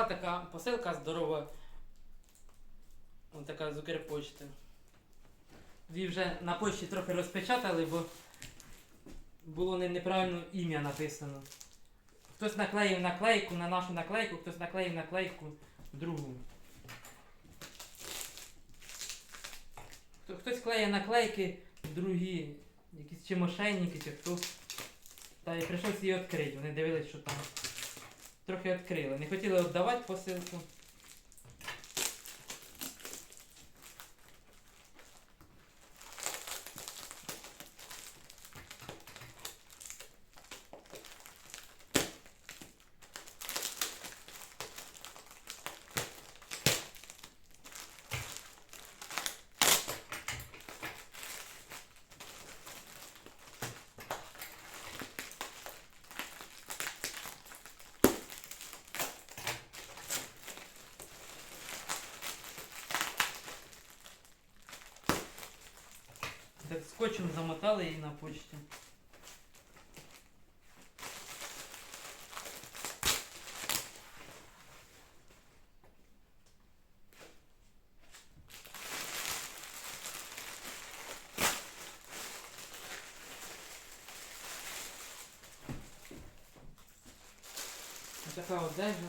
Прийшла така посилка здорова. Ось така з Укрпочти. Її вже на почті трохи розпечатали, бо було неправильно ім'я написано. Хтось наклеїв наклейку на нашу наклейку, хтось наклеїв наклейку другу. Хтось клеє наклейки другі, якісь чи мошенники, чи хто. Та і прийшлося її відкрити. Вони дивились, що там. Трохи відкрили. Не хотіли віддавати посилку. Так скотчем замотали її на почті. Ось така одежа.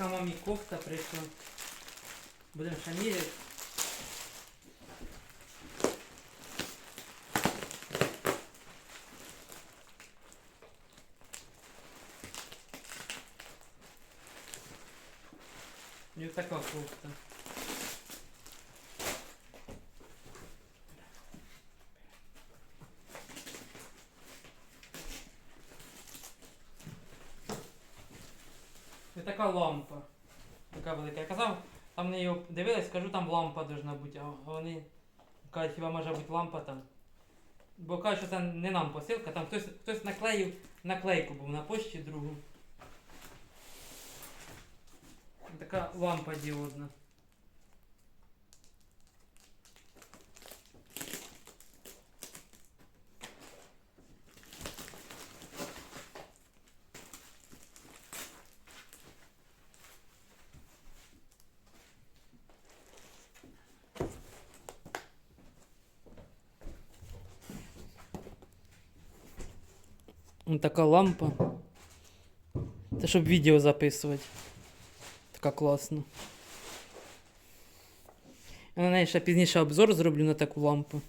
Така мамі кофта прийшла. Будемо ще міряти. І такая така кофта. І така лампа. Така велика. Я казав, там не його дивились, кажу, там лампа должна бути, а вони кажуть, хіба може бути лампа там. Бо кажуть, що це не нам посилка, там хтось, хтось наклеїв наклейку був на почті другу. Така лампа діодна. така лампа. Це щоб відео записувати. Така класна. Я на неї ще пізніше обзор зроблю на таку лампу.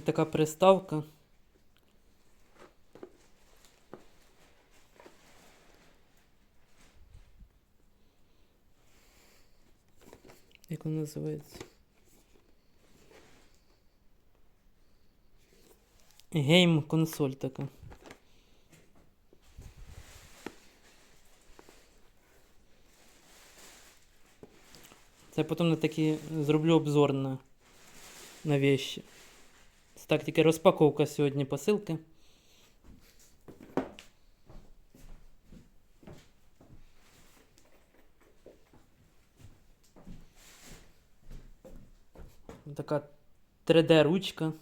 Така приставка. Як вона називається? Гейм консоль така. Це потім на такі зроблю обзор на, на вещи. Це так тільки розпаковка сьогодні посилки. Така 3D ручка.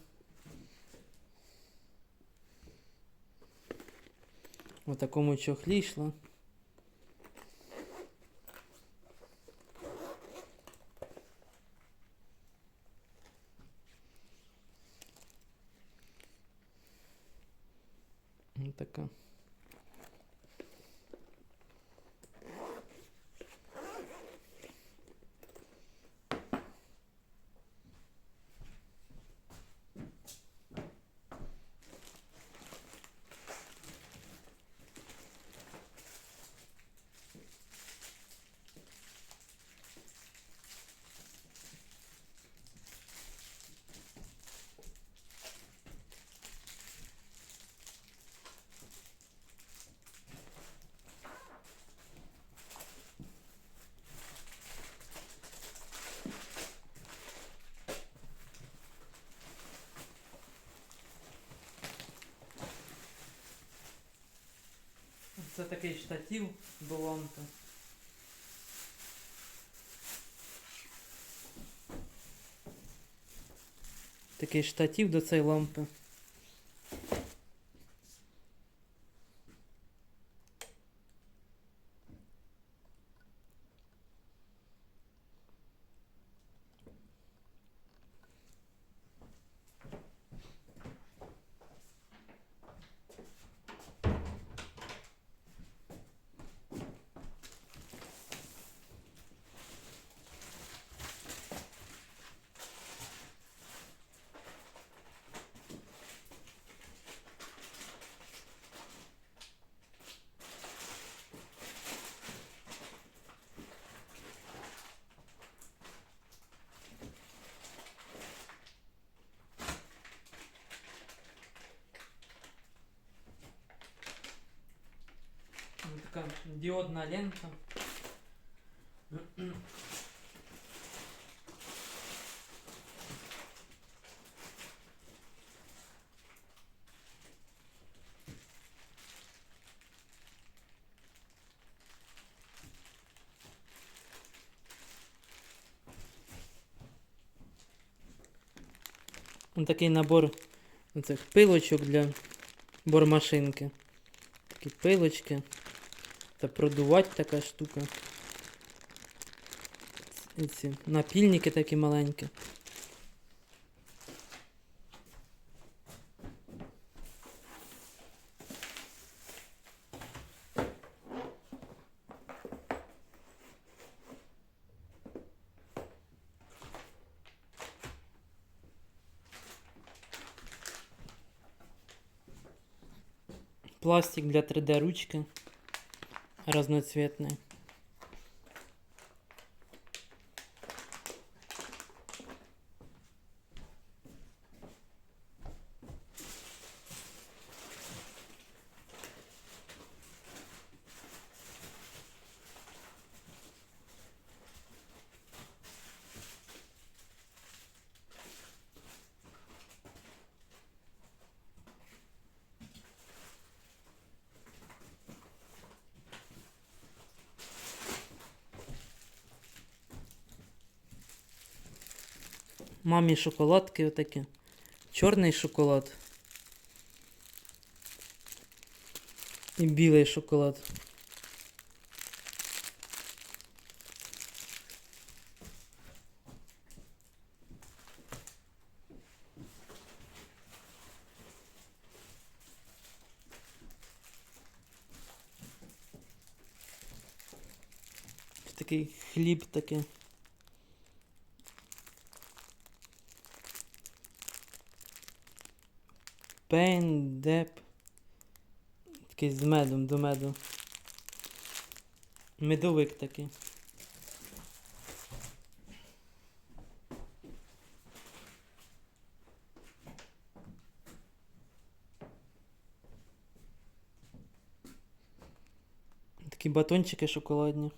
В такому чохлі йшла. Ось така. Такий штатів до лампи. Такий штатів до цієї лампи. Така діодна лента. Ось такий набор оцих пилочок для бормашинки. Такі пилочки. Та продувати така штука. Ці напільники такі маленькі. Пластик для 3D ручки разноцветный. Мамі шоколадки отакі. Чорний шоколад. І білий шоколад. Такий хліб такий. Пейн, деп. Такий з медом до меду. Медовик такий. Такі батончики шоколадні.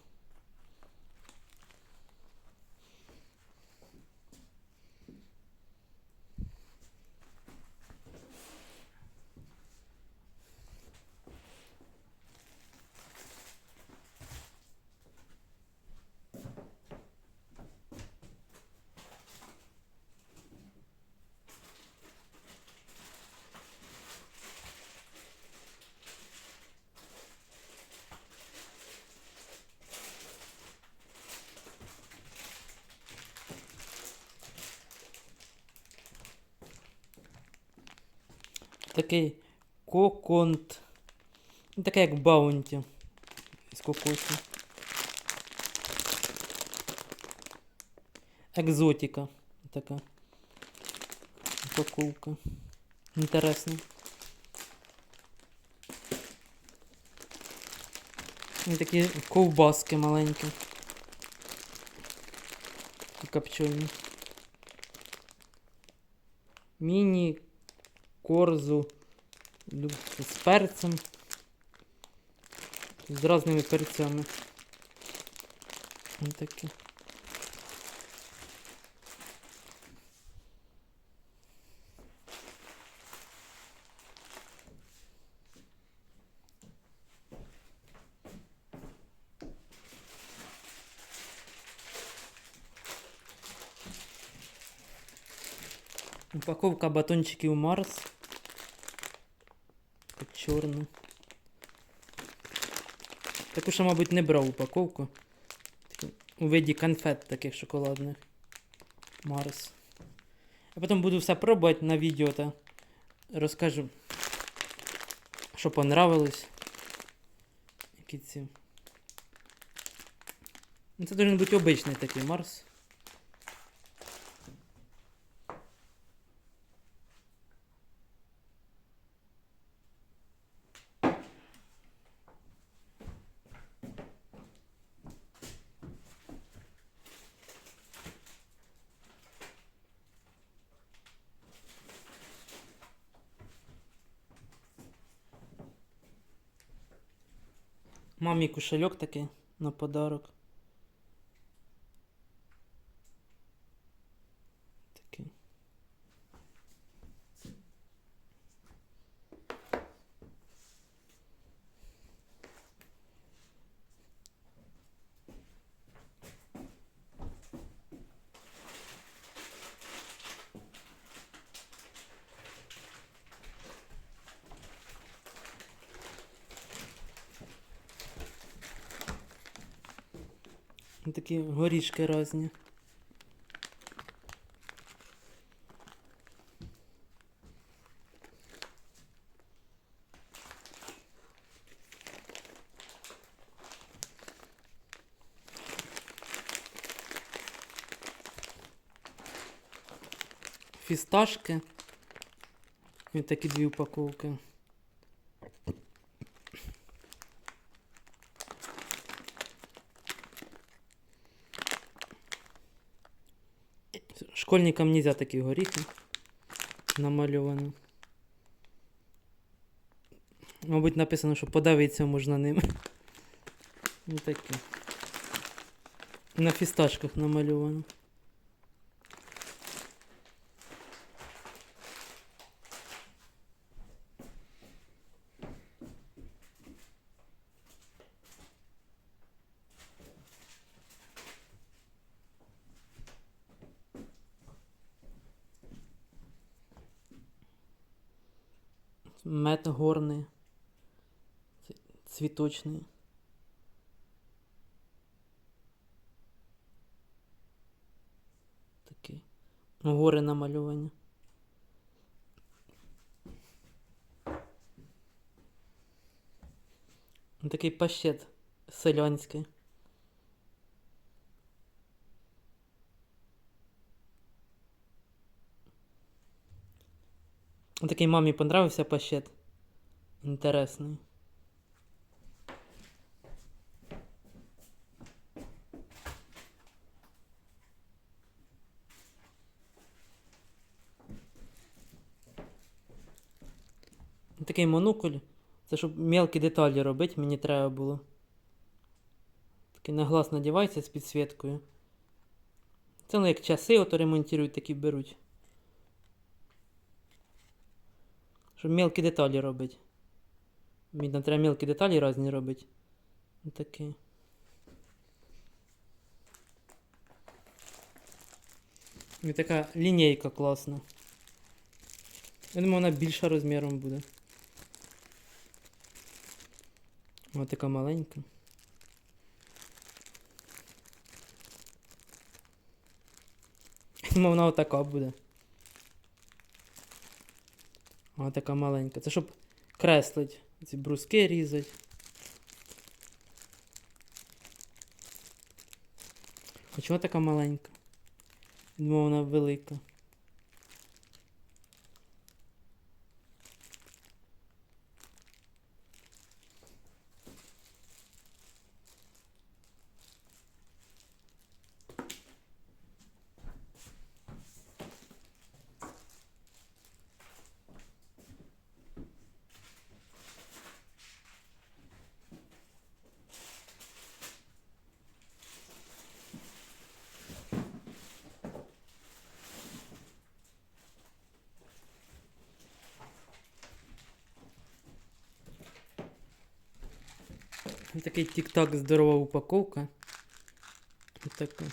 Такий коконт. Ну, Таке як баунті. З кокосу. Екзотика. Така. Упаковка. Інтересно. І такі ковбаски маленькі. Копчені. Міні корзу люб- з перцем. З різними перцями. Ось таке Упаковка батончиків Марс. Чорна. Таку, що, мабуть, не брав упаковку. У виді конфет таких шоколадних. Марс. А потім буду все пробувати на відео та розкажу, що понравилось. Які ці. Ну, Це должен бути обичний такий Марс. Мамі кошельок такий на подарок. Такий. Ну, Такі горішки різні. Фісташки. І такі дві упаковки. Школьникам нельзя такі горіхи намальовано. Мабуть, написано, що подавитися можна ним. Ось таке. На фісташках намальовано. Мед горний. Цвіточний. Такий. Гори намальовані. Ну, Такий пащет селянський. Такий мамі понравився пащет. Інтересний. Такий монокуль. Це щоб мелкі деталі робити, мені треба було. Такий на надівається з підсвіткою. Це ну як часи ото ремонтують, такі беруть. Щоб мелкі деталі робити. Мені там треба мелкі деталі різні робити. Ось Такі. І така лінійка класна. Я думаю, вона більша розміром буде. Ось така маленька. Я думаю, вона отака буде. Ось така маленька. Це щоб креслить, ці бруски різати. А чого така маленька? Думаю, вона велика. такий тік-так здорова упаковка. Отака.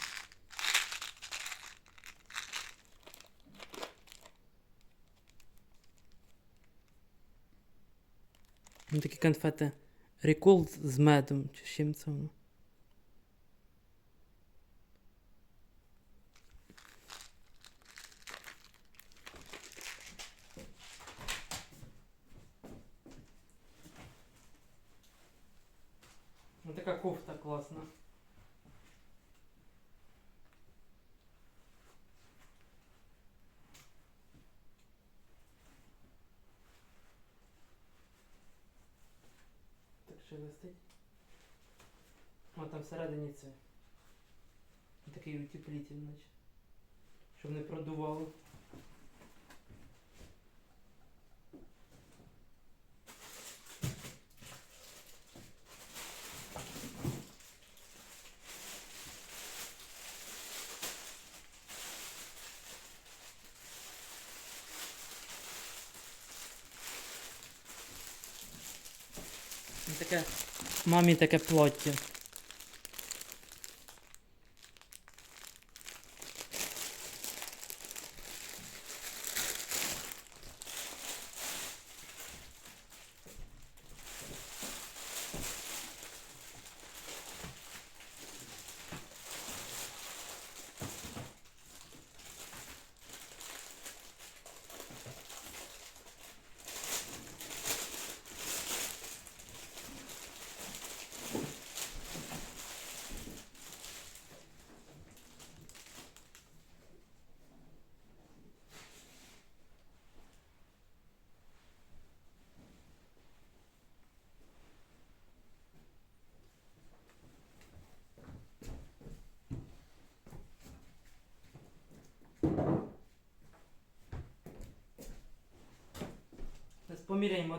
Такі конфети. Рекол з медом чи з чим це воно. Всередині це. Такий утеплитель, наче. Щоб не продувало. Таке мамі таке плаття. Зараз поміряємо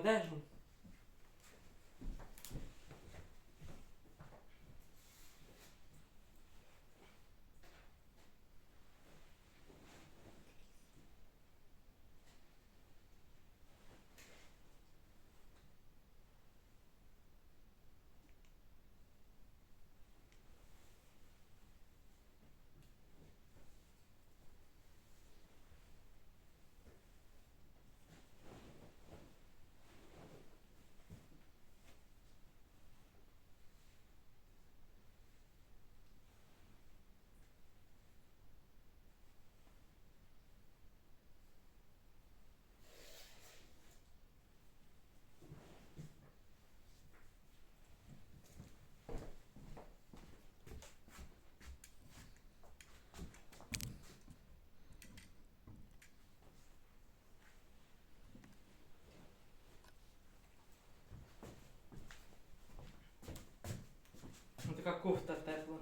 така кофта тепла.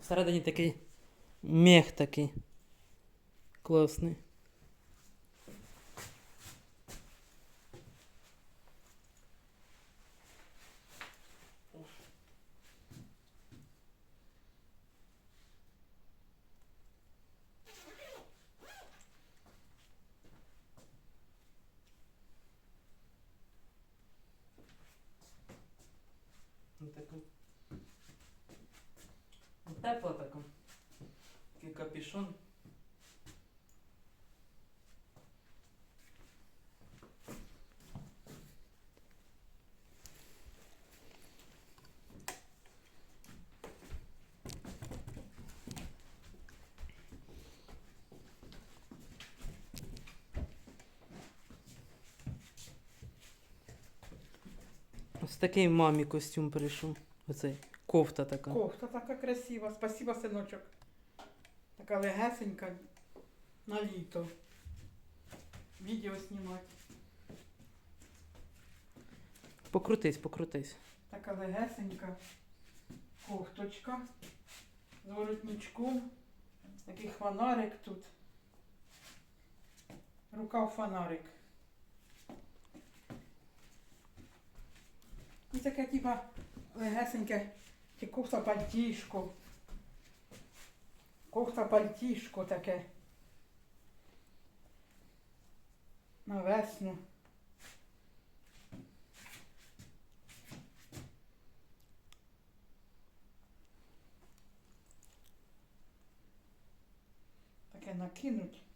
Всередині такий мех такий. Класний. Ну, така. Ну, Тепла така. Такий капюшон. Ось такий мамі костюм прийшов. Оцей кофта така. Кофта така красива. Спасибо, синочок. Така легесенька на літо. Відео знімати. Покрутись, покрутись. Така легесенька кофточка з воротничком. Такий фонарик тут. Рукав фонарик. І таке типа легесеньке чи кофта пальтішко. Кофта пальтішко таке. На весну. Таке накинуть.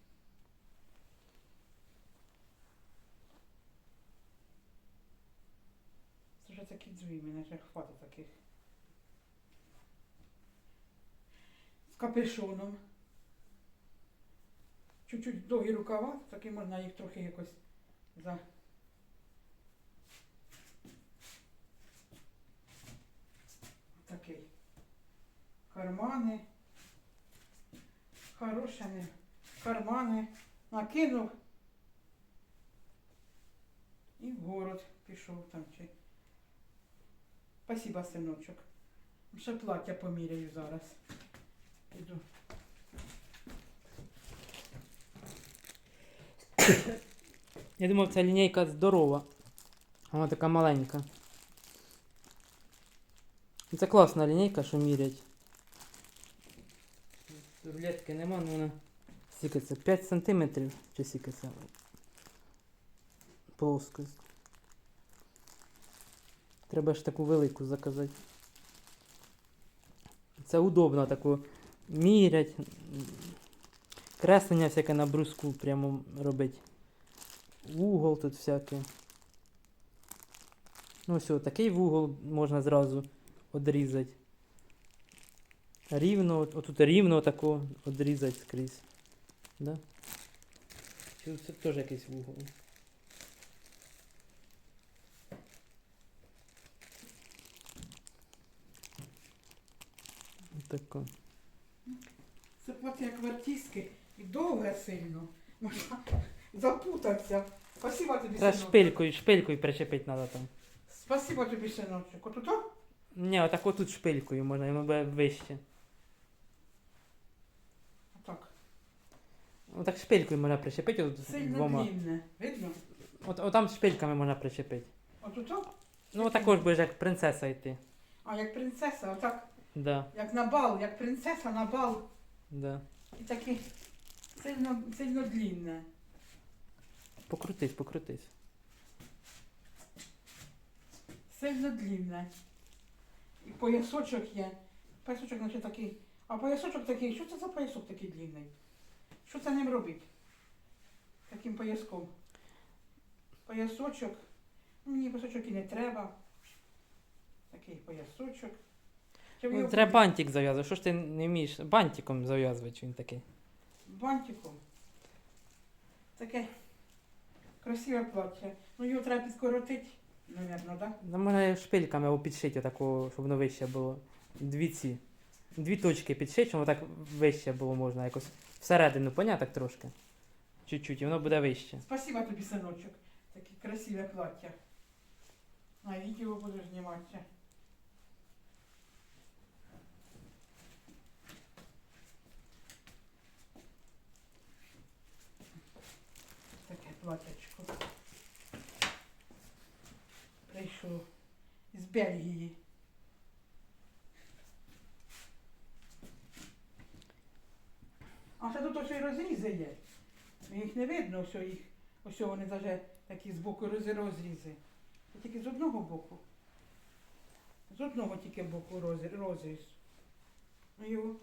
Такі дві, мене вже таких. З капюшоном. Чуть-чуть довгі рукава, такі можна їх трохи якось за. Такий. Кармани. Хороше не. Кармани. Накинув. І в город пішов там чи. Спасибо, синочок. Ще плаття поміряю зараз. Іду. Я думав, ця лінійка здорова. Вона така маленька. Це класна лінійка, що мірять. Рулетки нема, ну вона. Скільки це? 5 сантиметрів? Чи скільки це? Плоскость. Треба ж таку велику заказати. Це удобно таку мірять. Креслення всяке на бруску прямо робить. Угол тут всякий. Ну все, такий вугол можна зразу одрізати. Рівно, отут рівно тако одрізати скрізь. Да? Це теж якийсь вугол? Тако. Це плаття як вартіски і довге сильно. Можна запутатися. Спасибо тобі, Треба синочок. шпилькою, шпилькою причепити треба там. Спасибо тобі, синочок. От ото? Ні, отак отут шпилькою можна, йому буде вище. Отак. Отак шпилькою можна причепити от Сильно двома. длинне. Видно? От, отам шпильками можна причепити. От ото? Ну також будеш як принцеса йти. А як принцеса, отак, Да, як на бал, як принцеса на бал. да. І таке сильно, сильно длинне. Покрутись, покрутись. Сильно длинне. І поясочок є. Поясочок, наче такий. А поясочок такий, що це за поясок такий длинний? Що це ним робить? Таким пояском. Поясочок. Мені поясочок і не треба. Такий поясочок. Ну, його треба бантик зав'язувати. Що ж ти не вмієш? Бантиком зав'язувати чи він такий. бантиком? Таке красиве плаття. Ну його треба підкоротити, мабуть, так? Ну, можна шпильками його підшити такого, щоб воно вище було. Дві ці. Дві точки підшити, щоб воно так вище було можна якось. Всередину, поняв так трошки. Чуть-чуть, і воно буде вище. Спасибо тобі, синочок. Таке красиве плаття. На відео буду зніматися. Таке платячко. Прийшло з Бельгії. А ще тут ось і розрізи є. Їх не видно, ось їх. Ось вони навіть такі з боку роз- розрізи. Тільки з одного боку. З одного тільки боку розріз. Ну його.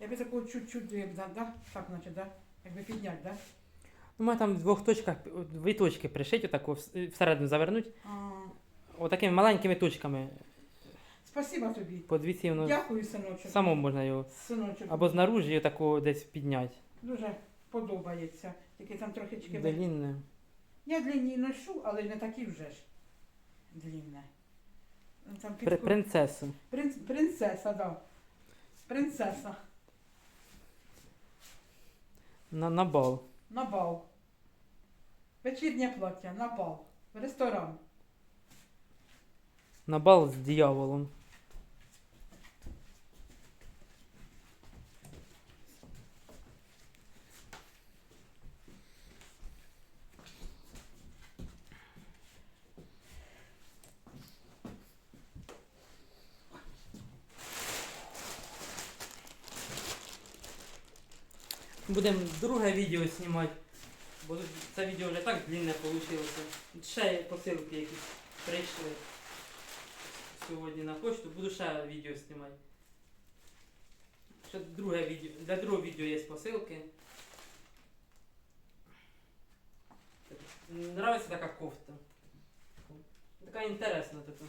Я би такого чуть-чуть, да, так, наче, да? Якби підняти, да? Ну, ми там в двох точках, дві точки пришити, отако вс- всередину завернуть. Отакими маленькими точками. спасибо тобі. По дві ці воно Дякую, синочок. само можна його. Синочок. Або знаружі таку десь підняти. Дуже подобається. Тільки там трошечки. Длинне. Я длинні ношу, але не такі вже ж. Длинне. Ну, Там При, підку- принцесу. Принц, принцеса, да. Принцеса. На, на бал. На бал. Вечірнє плаття, на бал. В ресторан. На бал з дияволом. Будемо друге відео знімати. Бо тут це відео вже так длинне вийшло. Ще є посилки якісь прийшли сьогодні на почту. Буду ще відео знімати. Ще друге відео. Для другого відео є посилки. Нравиться така кофта. Така інтересна така.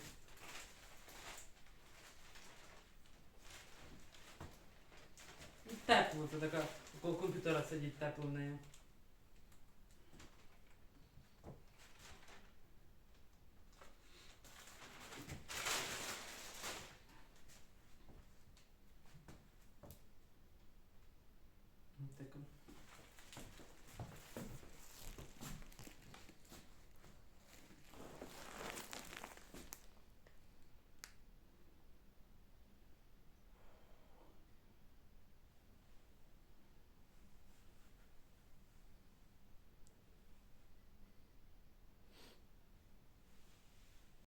І Тепло, це така, около комп'ютера сидіть тепло в неї.